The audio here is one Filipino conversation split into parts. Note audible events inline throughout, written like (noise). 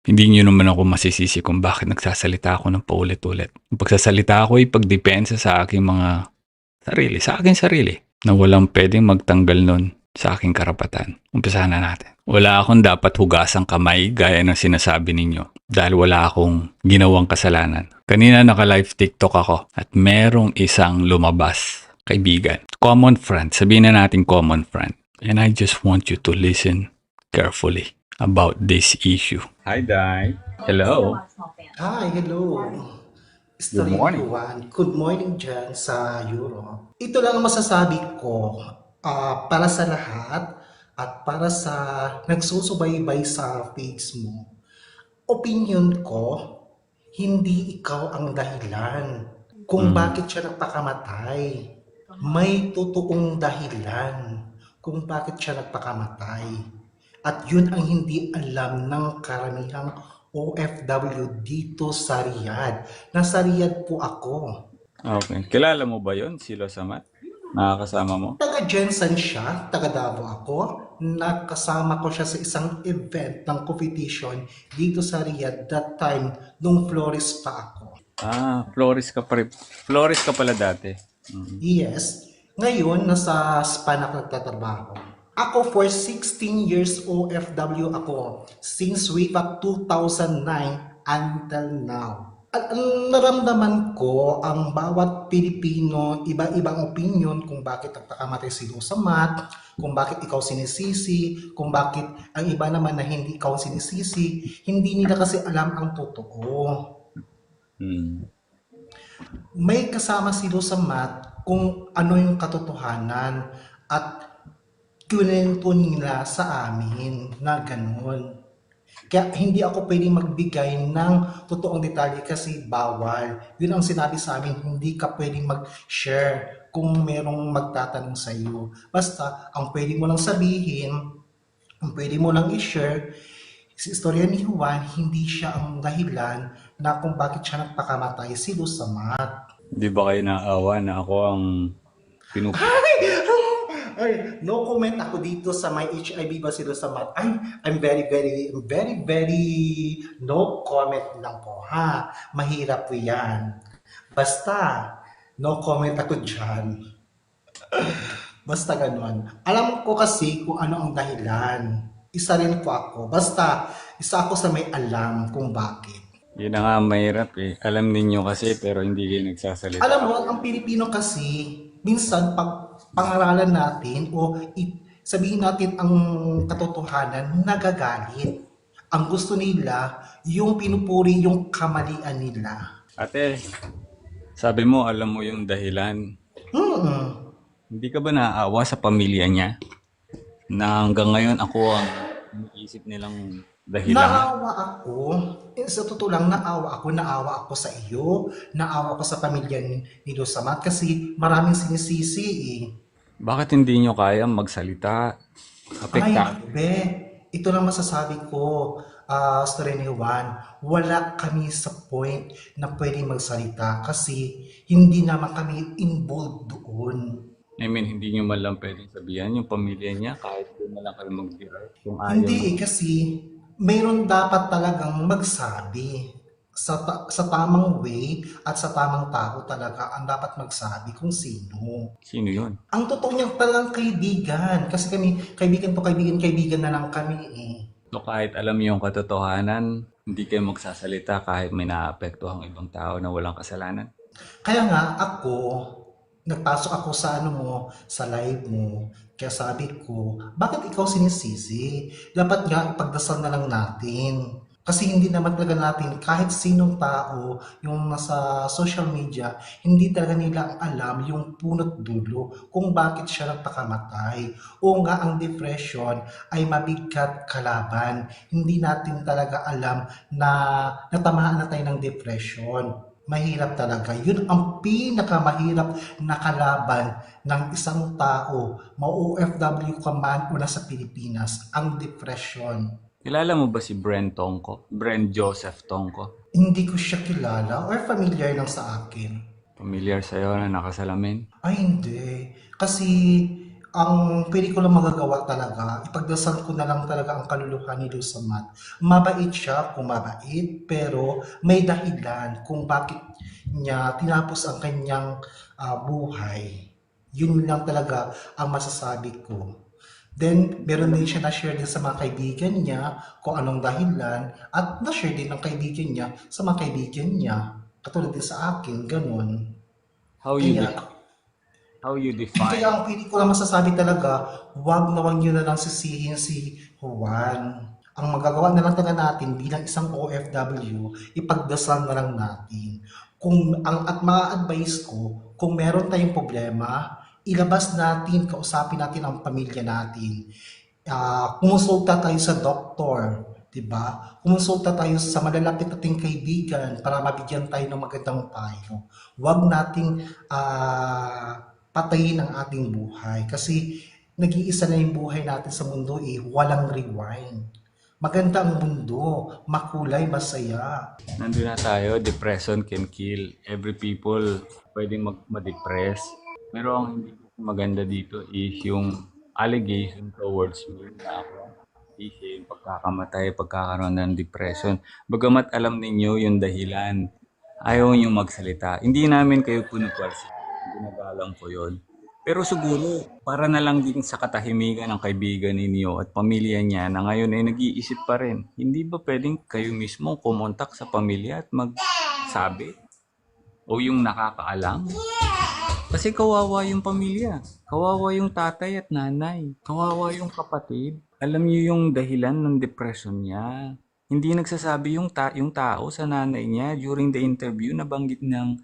Hindi nyo naman ako masisisi kung bakit nagsasalita ako ng paulit-ulit. Ang pagsasalita ako ay pagdepensa sa aking mga sarili, sa aking sarili, na walang pwedeng magtanggal nun sa aking karapatan. Umpisahan na natin. Wala akong dapat hugasang kamay gaya ng sinasabi ninyo dahil wala akong ginawang kasalanan. Kanina naka-live TikTok ako at merong isang lumabas, kaibigan. Common friend, sabihin na natin common friend. And I just want you to listen carefully about this issue. Hi, Dai. Hello. Hi, hello. Story morning. Juan. Good morning dyan sa Europe. Ito lang ang masasabi ko ah, para sa lahat at para sa nagsusubaybay sa page mo. Opinion ko, hindi ikaw ang dahilan kung Mm. bakit siya nagpakamatay. May totoong dahilan kung bakit siya nagpakamatay. At yun ang hindi alam ng karamihang OFW dito sa Riyadh. Nasa Riyadh po ako. Okay. Kilala mo ba yon si Losamat? Nakakasama mo? Taga Jensen siya, taga Davao ako. Nakasama ko siya sa isang event ng competition dito sa Riyadh that time nung florist pa ako. Ah, Flores ka pa. Flores ka pala dati. Mm. Yes, ngayon nasa Span ako nagtatrabaho. Ako for 16 years OFW ako since way back 2009 until now. At ang naramdaman ko, ang bawat Pilipino, iba-ibang opinion kung bakit nagpakamatay si Lusamat, kung bakit ikaw sinisisi, kung bakit ang iba naman na hindi ikaw sinisisi, hindi nila kasi alam ang totoo Mm. may kasama si Lusamat kung ano yung katotohanan at kinento nila sa amin na ganun. Kaya hindi ako pwedeng magbigay ng totoong detalye kasi bawal. Yun ang sinabi sa amin, hindi ka pwedeng mag-share kung merong magtatanong sa iyo. Basta, ang pwede mo lang sabihin, ang pwede mo lang i-share, si istorya ni Juan, hindi siya ang dahilan na kung bakit siya nagpakamatay si Lusamat. Di ba kayo naawa na ako ang pinup... Ay, no comment ako dito sa may HIV ba si Lusamat. Ay, I'm very, very, very, very no comment lang po, ha? Mahirap po yan. Basta, no comment ako dyan. (laughs) Basta ganun. Alam ko kasi kung ano ang dahilan. Isa rin po ako. Basta, isa ako sa may alam kung bakit. Yun na nga mahirap eh. Alam ninyo kasi pero hindi kayo nagsasalita. Alam mo, ang Pilipino kasi, minsan pag pangaralan natin o sabihin natin ang katotohanan, nagagalit. Ang gusto nila, yung pinupuri yung kamalian nila. Ate, sabi mo alam mo yung dahilan. Hmm. Hindi ka ba naaawa sa pamilya niya? Na hanggang ngayon ako ang iniisip nilang dahilan. Naawa ako. Eh, sa totoo lang, naawa ako. Naawa ako sa iyo. Naawa ako sa pamilya ni, ni Lusamat kasi maraming sinisisi eh. Bakit hindi nyo kaya magsalita? Ay, Apekta. be, ito lang masasabi ko, ah story ni Juan, wala kami sa point na pwede magsalita kasi hindi naman kami involved doon. I mean, hindi nyo man lang pwedeng sabihan yung pamilya niya kahit doon na lang kayo ayaw Hindi eh, kasi mayroon dapat talagang magsabi sa, ta- sa tamang way at sa tamang tao talaga ang dapat magsabi kung sino. Sino yun? Ang totoo niyang talagang kaibigan. Kasi kami, kaibigan to kaibigan, kaibigan na lang kami eh. So kahit alam niyo yung katotohanan, hindi kayo magsasalita kahit may naapektuhang ibang tao na walang kasalanan. Kaya nga ako, nagpasok ako sa ano mo, sa live mo. Kaya sabi ko, bakit ikaw sinisisi? Dapat nga ipagdasal na lang natin. Kasi hindi naman talaga natin, kahit sinong tao yung nasa social media, hindi talaga nila alam yung punot dulo kung bakit siya nagpakamatay. O nga ang depression ay mabigat kalaban. Hindi natin talaga alam na natamaan na tayo ng depression mahirap talaga. Yun ang pinakamahirap na kalaban ng isang tao, ma-OFW ka man o nasa Pilipinas, ang depression. Kilala mo ba si Bren Tongko? Bren Joseph Tongko? Hindi ko siya kilala or familiar lang sa akin. Familiar sa'yo na nakasalamin? Ay, hindi. Kasi ang pwede ko lang magagawa talaga, ipagdasal ko na lang talaga ang kaluluhan ni Luz Amat. Mabait siya kung mabait, pero may dahilan kung bakit niya tinapos ang kanyang ah, buhay. Yun lang talaga ang masasabi ko. Then, meron din siya na-share din sa mga kaibigan niya kung anong dahilan at na-share din ng kaibigan niya sa mga kaibigan niya. Katulad din sa akin, ganun. How you, Kaya, how you kaya define? ang pili ko lang masasabi talaga, wag na wag nyo na lang sisihin si Juan. Ang magagawa na lang talaga natin bilang isang OFW, ipagdasal na lang natin. Kung ang at mga advice ko, kung meron tayong problema, ilabas natin, kausapin natin ang pamilya natin. Ah, kumonsulta tayo sa doktor, 'di ba? Kumonsulta tayo sa malalapit nating kaibigan para mabigyan tayo ng magandang payo. Huwag nating ah, patayin ang ating buhay kasi nag-iisa na yung buhay natin sa mundo eh, walang rewind. Maganda ang mundo, makulay, masaya. Nandun na tayo, depression can kill. Every people pwedeng mag- ma-depress. Pero ang hindi maganda dito is yung allegation towards me na ako is yung pagkakamatay, pagkakaroon ng depression. Bagamat alam ninyo yung dahilan, ayaw nyo magsalita. Hindi namin kayo punukwalsi. Ginagalang ko yon. Pero siguro, para na lang din sa katahimikan ng kaibigan ninyo at pamilya niya na ngayon ay nag-iisip pa rin, hindi ba pwedeng kayo mismo kumontak sa pamilya at magsabi? O yung nakakaalam? Kasi kawawa yung pamilya. Kawawa yung tatay at nanay. Kawawa yung kapatid. Alam niyo yung dahilan ng depression niya. Hindi nagsasabi yung, ta- yung tao sa nanay niya during the interview na banggit ng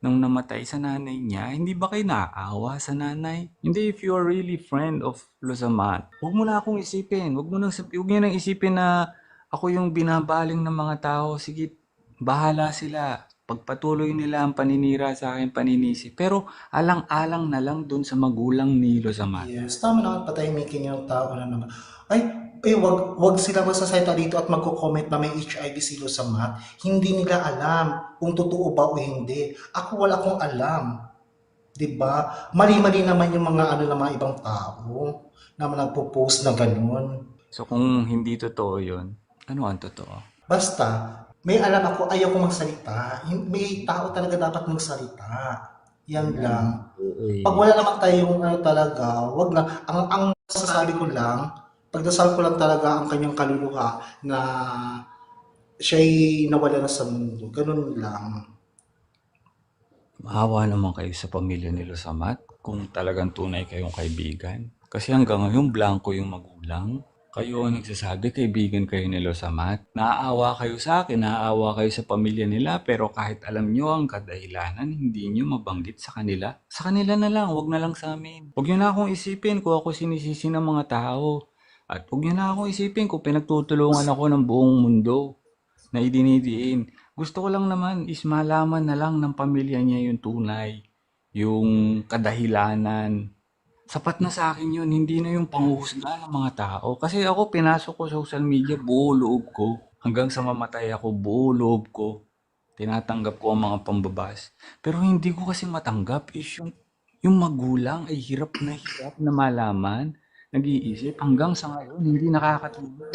nung namatay sa nanay niya, hindi ba kayo naaawa sa nanay? Hindi, if you are really friend of Lozamat, huwag mo na akong isipin. Huwag mo nang, huwag niyo nang isipin na ako yung binabaling ng mga tao. Sige, bahala sila. Pagpatuloy nila ang paninira sa akin, paninisi. Pero alang-alang na lang dun sa magulang ni Lozamat. Yes, tama naman patahimikin yung tao na naman. Ay, eh, wag, wag sila magsasalita dito at magko-comment na may HIV sila sa mat. Hindi nila alam kung totoo ba o hindi. Ako wala akong alam. 'Di ba? Mali-mali naman yung mga ano ng mga ibang tao na nagpo-post na ganun. So kung hindi totoo yun, ano ang totoo? Basta, may alam ako, ayaw ko magsalita. May tao talaga dapat magsalita. Yan lang. Pag wala naman tayong ano talaga, wag lang. Ang, ang sasabi ko lang, pagdasal ko lang talaga ang kanyang kaluluha na siya'y nawala na sa mundo. Ganun lang. Maawa naman kayo sa pamilya ni Losamat kung talagang tunay kayong kaibigan. Kasi hanggang ngayon, blanco yung magulang. Kayo ang nagsasabi, kaibigan kayo ni Losamat. Naaawa kayo sa akin, naaawa kayo sa pamilya nila, pero kahit alam nyo ang kadahilanan, hindi nyo mabanggit sa kanila. Sa kanila na lang, wag na lang sa amin. Huwag nyo na akong isipin kung ako sinisisi ng mga tao. At huwag nyo na akong isipin kung pinagtutulungan ako ng buong mundo na idinidiin. Gusto ko lang naman is malaman na lang ng pamilya niya yung tunay, yung kadahilanan. Sapat na sa akin yun, hindi na yung panguhusga ng mga tao. Kasi ako, pinasok ko social media, buo loob ko. Hanggang sa mamatay ako, buo loob ko. Tinatanggap ko ang mga pambabas. Pero hindi ko kasi matanggap is yung, yung magulang ay hirap na hirap na malaman, nag-iisip. Hanggang sa ngayon, hindi nakakatulog.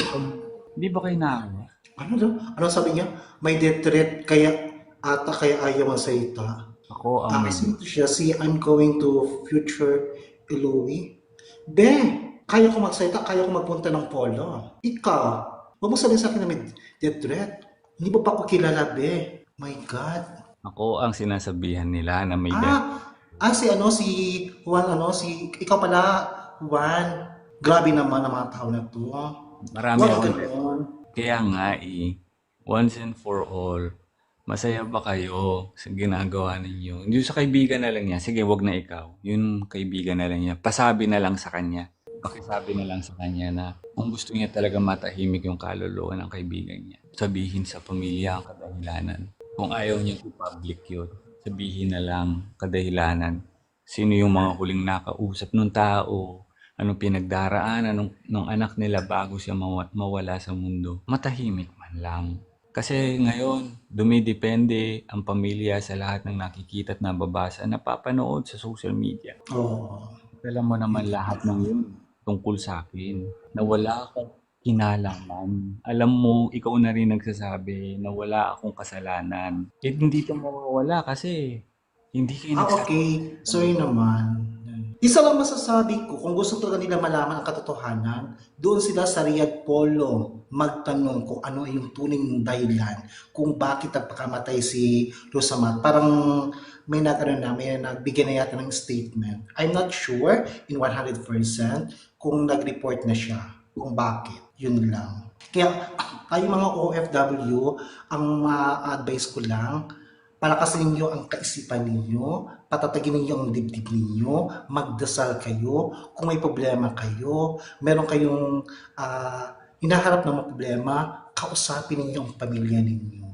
Hindi ba kayo naawa? Ano daw? Ano sabi niya? May death threat, kaya ata kaya ayaw magsalita. Ako ang may kasi ito siya, si I'm going to future Eloy. Be, kaya ko magsalita, kaya ko magpunta ng polo. Ikaw, huwag mo sabihin sa akin na may death threat. Hindi mo pa ako kilala, be. My God. Ako ang sinasabihan nila na may death. Ah, ah, si ano, si Juan, ano, si, ikaw pala, Juan. Grabe naman ang mga tao na to. Marami Huwag akong ganun. Kaya nga eh, once and for all, masaya ba kayo sa ginagawa ninyo? Yung sa kaibigan na lang niya, sige wag na ikaw. Yung kaibigan na lang niya, pasabi na lang sa kanya. Pakisabi na lang sa kanya na kung gusto niya talaga matahimik yung kaluluwa ng kaibigan niya. Sabihin sa pamilya ang kadahilanan. Kung ayaw niya i-public yun, sabihin na lang kadahilanan. Sino yung mga huling nakausap ng tao, anong pinagdaraanan ng, ng anak nila bago siya mawa- mawala sa mundo. Matahimik man lang. Kasi ngayon, dumidepende ang pamilya sa lahat ng nakikita at nababasa, napapanood sa social media. Oo. Alam mo naman lahat ng yun tungkol sa akin. Na wala akong kinalaman. Alam mo, ikaw na rin nagsasabi na wala akong kasalanan. Eh, hindi ito mawawala kasi hindi kayo Ah, nagsasabi. okay. Sorry naman. Isa lang masasabi ko, kung gusto talaga nila malaman ang katotohanan, doon sila sa Riyadh Polo magtanong kung ano yung tuning dahilan kung bakit nagpakamatay si Rosamat. Parang may nag, ano na, may nagbigay na yata ng statement. I'm not sure in 100% kung nag-report na siya kung bakit. Yun lang. Kaya tayo mga OFW, ang ma-advise ko lang, palakasin ninyo ang kaisipan ninyo, patatagin ninyo ang dibdib ninyo, magdasal kayo, kung may problema kayo, meron kayong ah, hinaharap ng mga problema, kausapin ninyo ang pamilya ninyo.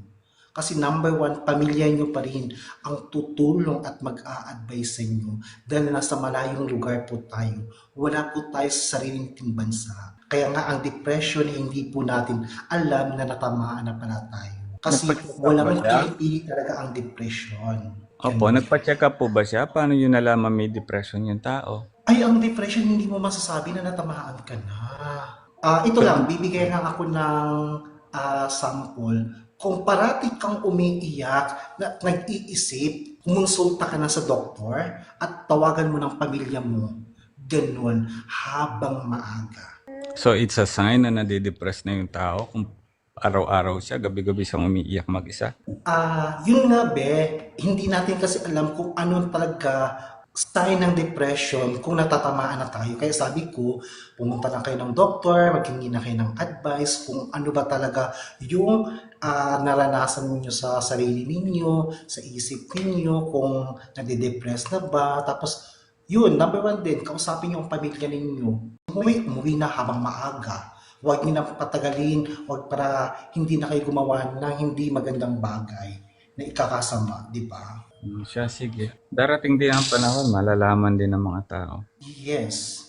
Kasi number one, pamilya nyo pa rin ang tutulong at mag-a-advise sa inyo dahil nasa malayong lugar po tayo. Wala po tayo sa sariling ting bansa. Kaya nga ang depression, hindi po natin alam na natamaan na pala tayo. Kasi up walang pinipili talaga ang depression. Opo, nagpa-check up po ba siya? Paano yun nalaman may depression yung tao? Ay, ang depression, hindi mo masasabi na natamaan ka na. Ah, ito lang, bibigyan lang ako ng ah, sample. Kung parati kang umiiyak, na, nag-iisip, kumonsulta ka na sa doktor at tawagan mo ng pamilya mo. Ganun, habang maaga. So, it's a sign na nadidepress na yung tao kung araw-araw siya, gabi-gabi siyang umiiyak mag-isa. Ah, yun nga be, hindi natin kasi alam kung ano talaga sign ng depression kung natatamaan na tayo. Kaya sabi ko, pumunta na kayo ng doktor, maghingi na kayo ng advice kung ano ba talaga yung ah, naranasan ninyo sa sarili ninyo, sa isip ninyo, kung nade-depress na ba. Tapos, yun, number one din, kausapin niyo ang pamilya ninyo. Umuwi, umuwi na habang maaga. Huwag niyo na patagalin, huwag para hindi na kayo gumawa ng hindi magandang bagay na ikakasama, di ba? Hmm, Siya, sige. Darating din ang panahon, malalaman din ng mga tao. Yes.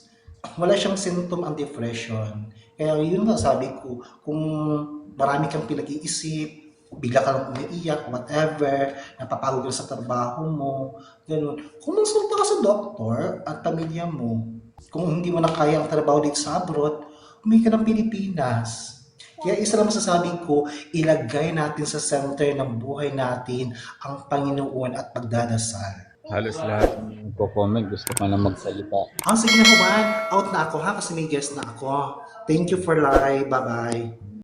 Wala siyang symptom ang depression. Kaya yun nga sabi ko, kung marami kang pinag-iisip, bigla ka lang umiiyak, whatever, napapagod ka sa trabaho mo, ganun. Kumonsulta ka sa doktor at pamilya mo. Kung hindi mo na kaya ang trabaho dito sa abroad, ka ng Pilipinas. Kaya isa lang masasabi ko, ilagay natin sa center ng buhay natin ang Panginoon at pagdadasal. Halos lahat ng comment gusto ka na magsalita. Ah, sige na Juan. Out na ako ha kasi may guest na ako. Thank you for live. Bye-bye.